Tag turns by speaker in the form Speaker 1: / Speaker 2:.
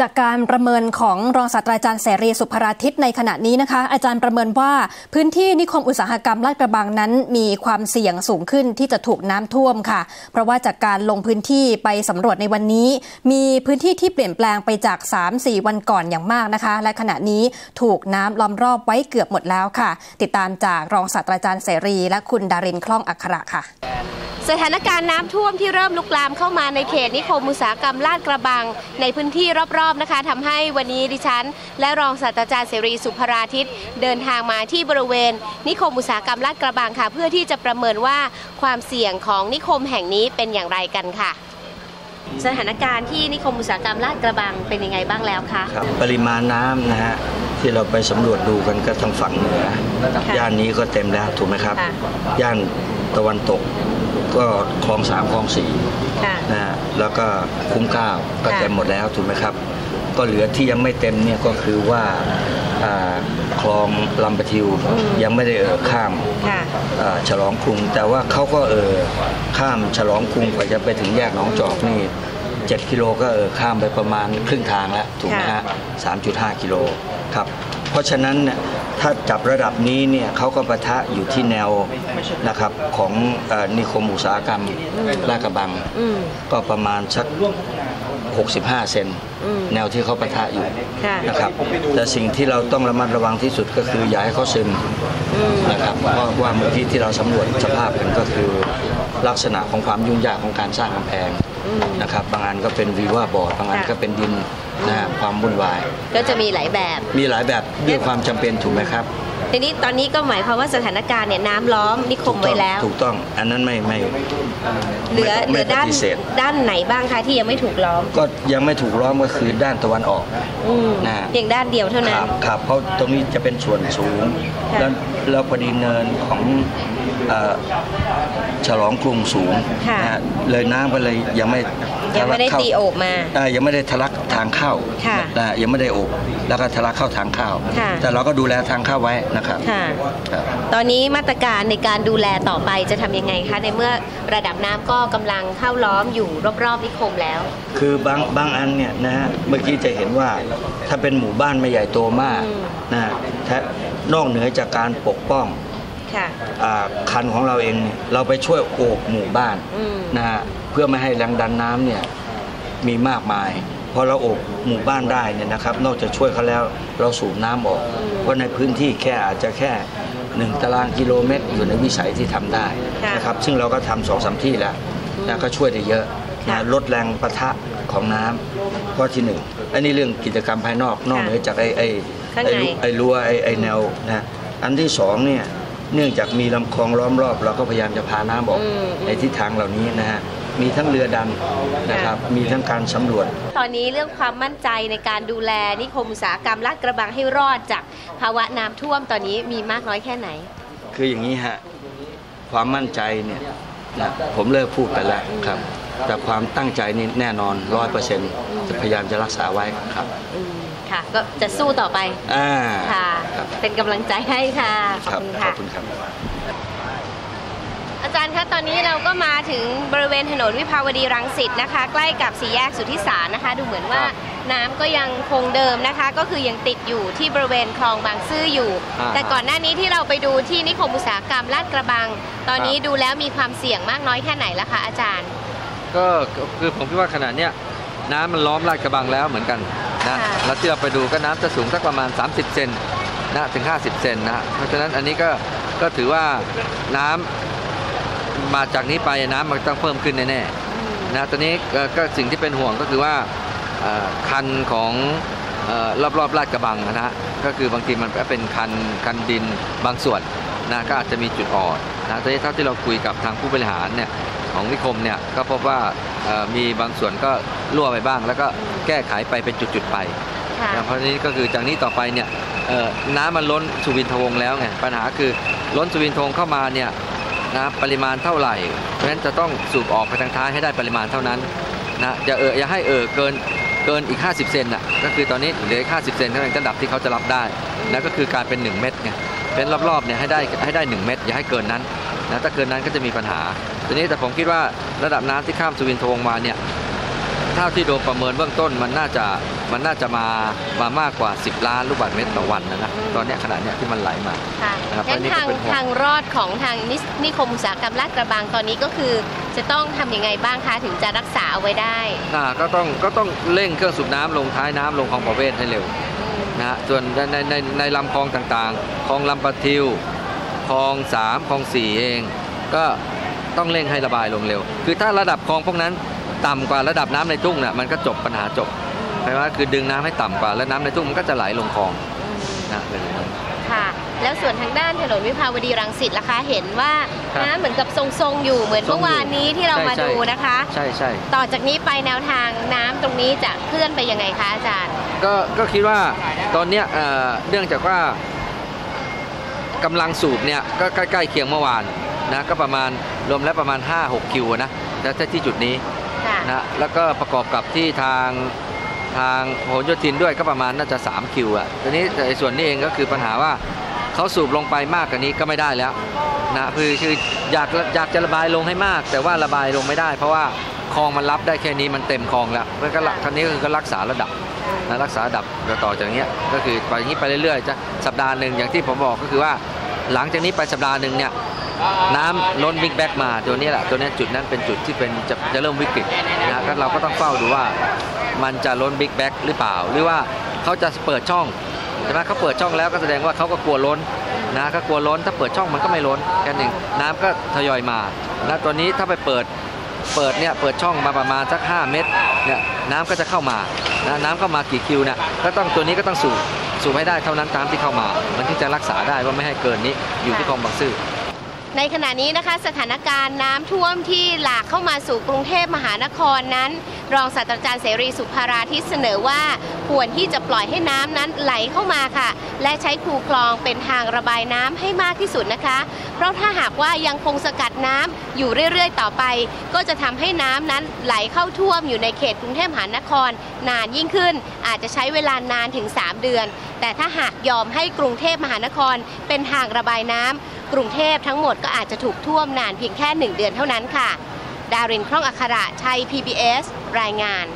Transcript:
Speaker 1: จากการประเมินของรองศาสตราจารย์เสรีสุภราทิตในขณะนี้นะคะ อาจารย์ประเมินว่าพื้นที่นิคมอุตสาหกรรมลาดกระบังนั้น มีความเสี่ยงสูงขึ้นที่จะถูกน้ำท่วมค่ะ เพราะว่าจากการลงพื้นที่ไปสำรวจในวันนี้ มีพื้นที่ที่เปลี่ยนแปลงไปจาก 3-4 วันก่อนอย่างมากนะคะ และขณะนี้ถูกน้ำล้อมรอบไว้เกือบหมดแล้วค่ะ ติดตามจากรองศาสตราจารย์เสรี และคุณดารินคล่องอัคระค่ะ
Speaker 2: สถานการณ์น้ำท่วมที่เริ่มลุกลามเข้ามาในเขตนิคมอุตสาหกรรมลาดกระบัง ในพื้นที่รอบๆนะคะทำให้วันนี้ดิฉัน และรองศาสตราจารย์เสรีสุภราทิตเดินทางมาที่บริเวณ นิคมอุตสาหกรรมลาดกระบังค่ะ เพื่อที่จะประเมินว่าความเสี่ยงของนิคมแห่งนี้เป็นอย่างไรกันค่ะ สถานการณ์ที่นิคมอุตสาหกรรมลาดกระบังเป็นยังไงบ้างแล้วคะ
Speaker 3: ครับปริมาณน้ำนะฮะที่เราไปสำรวจดูกันก็ทางฝั่งเหนือ
Speaker 2: ค่ะ
Speaker 3: ย่านนี้ก็เต็มแล้วถูกไหมครับ
Speaker 2: ค่ะ
Speaker 3: ย่านตะวันตกก็คลองสามคลองสี่
Speaker 2: ค่ะ
Speaker 3: นะฮะแล้วก็คุ้มเกล้าก็
Speaker 2: ค่ะ
Speaker 3: เต็มหมดแล้วถูกไหมครับ ก็เหลือที่ยังไม่เต็มเนี่ยก็คือว่าอ่าคลองลำปะทิวยังไม่ได้เอ่อข้าม
Speaker 2: ค่ะ
Speaker 3: อ่าฉลองกรุง แต่ว่าเขาก็เออข้ามฉลองกรุงกว่าจะไปถึงแยกหนองจอกนี่7กิโลก็เออข้ามไปประมาณครึ่งทางแล้วถูกไหมฮะ3.5กิโลครับ เพราะฉะนั้นเนี่ยถ้าจับระดับนี้เนี่ยเขาก็ปะทะอยู่ที่แนวนะครับของเอ่อนิคมอุตสาหกรรมลาดกระบัง
Speaker 2: อืม
Speaker 3: ก็ประมาณสัก 65 เซน
Speaker 2: อืม
Speaker 3: แนวที่เขาปะทะอยู่
Speaker 2: ค่ะ
Speaker 3: นะครับแต่สิ่งที่เราต้องระมัดระวังที่สุดก็คืออย่าให้เขาซึมนะครับเพราะว่าเมื่อกี้ที่เราสำรวจสภาพกันก็คือลักษณะของความยุ่งยากของการสร้างกำแพงนะครับบางอันก็เป็นวีว่าบอร์ดบางอัน
Speaker 2: ค่ะ
Speaker 3: ก็เป็นดินนะฮะความวุ่นวาย
Speaker 2: ก็จะมีหลายแบบ
Speaker 3: มีหลายแบบด้วยความจำเป็นถูกไหมครับ
Speaker 2: ทีนี้ตอนนี้ก็หมายความว่าสถานการณ์เนี่ยน้ำล้อมนิคมไว้แล้ว
Speaker 3: ถูกต้อง อันนั้นไม่ไม่
Speaker 2: เหลือเหลื
Speaker 3: ไม่
Speaker 2: อด้าน
Speaker 3: ปฏิเสธ
Speaker 2: ด้านไหนบ้างคะที่ยังไม่ถูกล้อม
Speaker 3: ก็ยังไม่ถูกล้อมก็คือด้านตะวันออก
Speaker 2: อืม
Speaker 3: นะฮะ
Speaker 2: เพียงด้านเดียวเท่านั้
Speaker 3: คนรับครับเพราะตรงนี้จะเป็นส่วนสูง
Speaker 2: ค่ะ
Speaker 3: แล้ว แล้วพอดีเนินของเอ่อฉลองกรุงสูง
Speaker 2: ค่ะ
Speaker 3: นะฮะเลยน้ำก็เลยยังไม่
Speaker 2: ยังไม่ได้
Speaker 3: ทะลักเข้า
Speaker 2: ตีโอบมา
Speaker 3: อ่ายังไม่ได้ทะลักทางเข้า
Speaker 2: ค่ะ
Speaker 3: นะฮะยังไม่ได้โอบแล้วก็ทะลักเข้าทางเข้า
Speaker 2: ค่ะ
Speaker 3: แต่เราก็ดูแลทางเข้าไว้นะครับ
Speaker 2: ค่ะ
Speaker 3: ครับ
Speaker 2: ตอนนี้มาตรการในการดูแลต่อไปจะทำยังไงคะในเมื่อระดับน้ำก็กำลังเข้าล้อมอยู่รอบๆนิคมแล้ว
Speaker 3: คือบางบางอันเนี่ยนะฮะเมื่อกี้จะเห็นว่าถ้าเป็นหมู่บ้านไม่ใหญ่โตมาก
Speaker 2: อืม
Speaker 3: นะฮะถ้า นอกเหนือจากการปกป้อง
Speaker 2: ค่ะ
Speaker 3: อ่าคันของเราเองเนี่ยเราไปช่วยโอบหมู่บ้าน
Speaker 2: อืม
Speaker 3: นะฮะเพื่อไม่ให้แรงดันน้ำเนี่ยมีมากมายพอเราโอบหมู่บ้านได้เนี่ยนะครับ นอกจากช่วยเขาแล้วเราสูบน้ำออก เพราะในพื้นที่แค่อาจจะแค่หนึ่งตารางกิโลเมตร อยู่ในวิสัยที่ทำได้
Speaker 2: ค่ะ
Speaker 3: นะครับ ซึ่งเราก็ทำสองสามที่แล้วนะก็ช่วยได้เยอะ
Speaker 2: ค่ะ
Speaker 3: นะลดแรงประทะ ของน้ำข้อที่หนึ่งอันนี้เรื่องกิจกรรมภายนอกนอกเหนือจากไอ้ไอ้
Speaker 2: ข้าง
Speaker 3: ไอ้
Speaker 2: ใน
Speaker 3: ไอ้รั้วไอ้ไอ้แนวนะอันที่สองเนี่ยเนื่องจากมีลำคลองล้อมรอบ เราก็พยายามจะพาน้ำออก
Speaker 2: อืม
Speaker 3: ในทิศทางเหล่านี้นะฮะมีทั้งเรือดันนะครับ มีทั้งการสำรวจ
Speaker 2: ตอนนี้เรื่องความมั่นใจในการดูแลนิคมอุตสาหกรรมลาดกระบังให้รอดจากภาวะน้ำท่วมตอนนี้มีมากน้อยแค่ไหน
Speaker 3: คืออย่างนี้ฮะ ความมั่นใจเนี่ยนะผมเลิกพูดไปแล้วครับ แต่ความตั้งใจนี่แน่นอนร้อยเปอร์เซ็นต์จะพยายามจะรักษาไว้ครับ
Speaker 2: อืมค่ะ ก็จะสู้ต่อไป
Speaker 3: อ่า
Speaker 2: ค่ะ
Speaker 3: ครับ
Speaker 2: เป็นกำลังใจให้ค่ะข
Speaker 3: ค
Speaker 2: อบ
Speaker 3: รับ
Speaker 2: คุณ
Speaker 3: ขอ
Speaker 2: ค่ะ
Speaker 3: บคุณครับ
Speaker 2: อาจารย์คะ ตอนนี้เราก็มาถึงบริเวณถนนวิภาวดีรังสิตนะคะ ใกล้กับสี่แยกสุทธิสารนะคะ ดูเหมือนว่า
Speaker 3: ครับ
Speaker 2: น้ำก็ยังคงเดิมนะคะ ก็คือยังติดอยู่ที่บริเวณคลองบางซื่ออยู่
Speaker 3: อ่า
Speaker 2: แต่ก่อนหน้านี้ที่เราไปดูที่นิคมอุตสาหกรรมลาดกระบัง ตอนนี้
Speaker 3: ครับ
Speaker 2: ดูแล้วมีความเสี่ยงมากน้อยแค่ไหนละคะอาจารย์
Speaker 4: ก็ก็คือผมคิดว่าขณะเนี้ยน้ำมันล้อมลาดกระบังแล้วเหมือนกันนะ
Speaker 2: ค่ะ
Speaker 4: แล้วที่เราไปดูก็น้ำจะสูงสักประมาณ 30 เซนนะถึง 50 เซนนะเพราะฉะนั้นอันนี้ก็ก็ถือว่าน้ำมาจากนี้ไปน้ำมันต้องเพิ่มขึ้นแน่ๆนะตอนนี้เอ่อก็สิ่งที่เป็นห่วงก็คือว่าเอ่อคันของเอ่อรอบๆลาดกระบังนะฮะก็คือบางทีมันเป็นคันคันดินบางส่วนนะก็อาจจะมีจุดอ่อนนะตอนนี้เท่าที่เราคุยกับทางผู้บริหารเนี่ย ของนิคมเนี่ยก็พบว่าเอ่อมีบางส่วนก็รั่วไปบ้าง แล้วก็แก้ไขไปเป็นจุดๆไป
Speaker 2: ค่ะ
Speaker 4: นะเพราะฉะนี้ก็คือจากนี้ต่อไปเนี่ยเอ่อน้ำมันล้นสุวินทวงศ์แล้วไงปัญหาคือล้นสุวินทวงศ์เข้ามาเนี่ยนะปริมาณเท่าไหร่ เพราะฉะนั้นจะต้องสูบออกไปทางท้ายให้ได้ปริมาณเท่านั้นนะอย่าเอออย่าให้เออเกินเกินอีก 50 เซนน่ะก็คือตอนนี้เหลืออีก50 เซนเท่านั้นระดับที่เขาจะรับได้นะก็คือการเป็น 1 เม็ดไงเป็นรอบๆเนี่ยให้ได้ให้ได้ 1 เม็ดอย่าให้เกินนั้นนะถ้าเกินนั้นก็จะมีปัญหา ทีนี้แต่ผมคิดว่าระดับน้ำที่ข้ามสุวินทวงศ์มาเนี่ยเท่าที่โดนประเมินเบื้องต้นมันน่าจะมันน่าจะมามามากกว่า 10 ล้านลูกบาศก์เมตรต่อวันนะนะตอนเนี้ยขนาดเนี้ยที่มันไหลมา
Speaker 2: ค่ะ
Speaker 4: นะครับ
Speaker 2: งั้น
Speaker 4: อันนี้ก็
Speaker 2: ทาง
Speaker 4: เป็นห่วง
Speaker 2: ทางรอดของทางนิสนิคมอุตสาหกรรมลาดกระบังตอนนี้ก็คือ จะต้องทำยังไงบ้างคะถึงจะรักษาเอาไว้ได้
Speaker 4: อ่าก็ต้องก็ต้องเร่งเครื่องสูบน้ำลงท้ายน้ำลงคลองประเวศให้เร็วนะฮะส่วนในในในในลำคลองต่างๆคลองลำปะทิวคลองสามคลองสี่เอง ก็ ต้องเร่งให้ระบายลงเร็ว คือถ้าระดับคลองพวกนั้นต่ำกว่าระดับน้ำในทุ่งน่ะมันก็จบปัญหาจบแปลว่าคือดึงน้ำให้ต่ำกว่า แล้วน้ำในทุ่งมันก็จะไหลลงคลองนะเป็นอย่างนั้น
Speaker 2: ค่ะแล้วส่วนทางด้านถนนวิภาวดีรังสิตล่ะคะเห็นว่า
Speaker 4: ครับ
Speaker 2: น้ำเหมือนกับทรงๆอยู่เหมือน
Speaker 4: ทร
Speaker 2: เมื่
Speaker 4: ง
Speaker 2: อ
Speaker 4: อยู่
Speaker 2: วานนี้ที่เรา
Speaker 4: ใช่
Speaker 2: มา
Speaker 4: ใช่
Speaker 2: ดูนะคะ
Speaker 4: ใช่ใช่
Speaker 2: ต่อจากนี้ไปแนวทางน้ำตรงนี้จะเคลื่อนไปยังไงคะอาจารย์
Speaker 4: ก็ก็คิดว่าตอนเนี้ยเอ่อเนื่องจากว่ากำลังสูบเนี่ยก็ใกล้ๆเคียงเมื่อวาน นะก็ประมาณรวมแล้วประมาณ 5-6 คิวนะแต่ที่จุดนี้
Speaker 2: ค่ะ
Speaker 4: นะแล้วก็ประกอบกับที่ทางทางโหนโยธินด้วยก็ประมาณน่าจะ 3 คิวอะทีนี้แต่ส่วนนี้เองก็คือปัญหาว่าเขาสูบลงไปมากกว่านี้ก็ไม่ได้แล้วนะคือคืออยากอยากจะระบายลงให้มาก แต่ว่าระบายลงไม่ได้ เพราะว่าคลองมันรับได้แค่นี้มันเต็มคลองแล้วแล้วก็ละคันนี้ก็คือก็รักษาระดับนะรักษาระดับต่อจากเนี้ยก็คือไปอย่างนี้ไปเรื่อยๆจะสัปดาห์หนึ่งอย่างที่ผมบอกก็คือว่า หลังจากนี้ไปสัปดาห์หนึ่งเนี่ย น้ำล้นบิ๊กแบ็กมาตัวนี้แหละตัวนี้จุดนั้นเป็นจุดที่เป็นจะจะเริ่มวิกฤตนะก็เราก็ต้องเฝ้าดูว่ามันจะล้นบิ๊กแบ็กหรือเปล่า หรือว่าเขาจะเปิดช่องใช่ไหมเขาเปิดช่องแล้วก็แสดงว่าเขาก็กลัวล้นนะก็กลัวล้นถ้าเปิดช่องมันก็ไม่ล้นแค่นั้นเองน้ำก็ทยอยมาแล้วตัวนี้ถ้าไปเปิดเปิดเนี่ยเปิดช่องมาประมาณสัก 5 เมตรเนี่ยน้ำก็จะเข้ามานะน้ำเข้ามากี่คิวเนี่ยก็ต้องตัวนี้ก็ต้องสูบสูบให้ได้เท่านั้นตามที่เข้ามา มันที่จะรักษาได้ว่าไม่ให้เกินนี้อยู่ที่คลองบางซื่อ
Speaker 2: ในขณะนี้นะคะสถานการณ์น้ำท่วมที่หลากเข้ามาสู่กรุงเทพมหานครนั้น รองศาสตราจารย์เสรีสุภาราทิศเสนอว่าควรที่จะปล่อยให้น้ำนั้นไหลเข้ามาค่ะ และใช้คูคลองเป็นทางระบายน้ำให้มากที่สุดนะคะ เพราะถ้าหากว่ายังคงสกัดน้ำอยู่เรื่อยๆ ต่อไป ก็จะทำให้น้ำนั้นไหลเข้าท่วมอยู่ในเขตกรุงเทพมหานคร นานยิ่งขึ้น อาจจะใช้เวลานานถึง 3 เดือน แต่ถ้าหากยอมให้กรุงเทพมหานครเป็นทางระบายน้ำ กรุงเทพทั้งหมดก็อาจจะถูกท่วมนานเพียงแค่ 1 เดือนเท่านั้นค่ะ ดารินคล่องอัคระชัย PBS รายงาน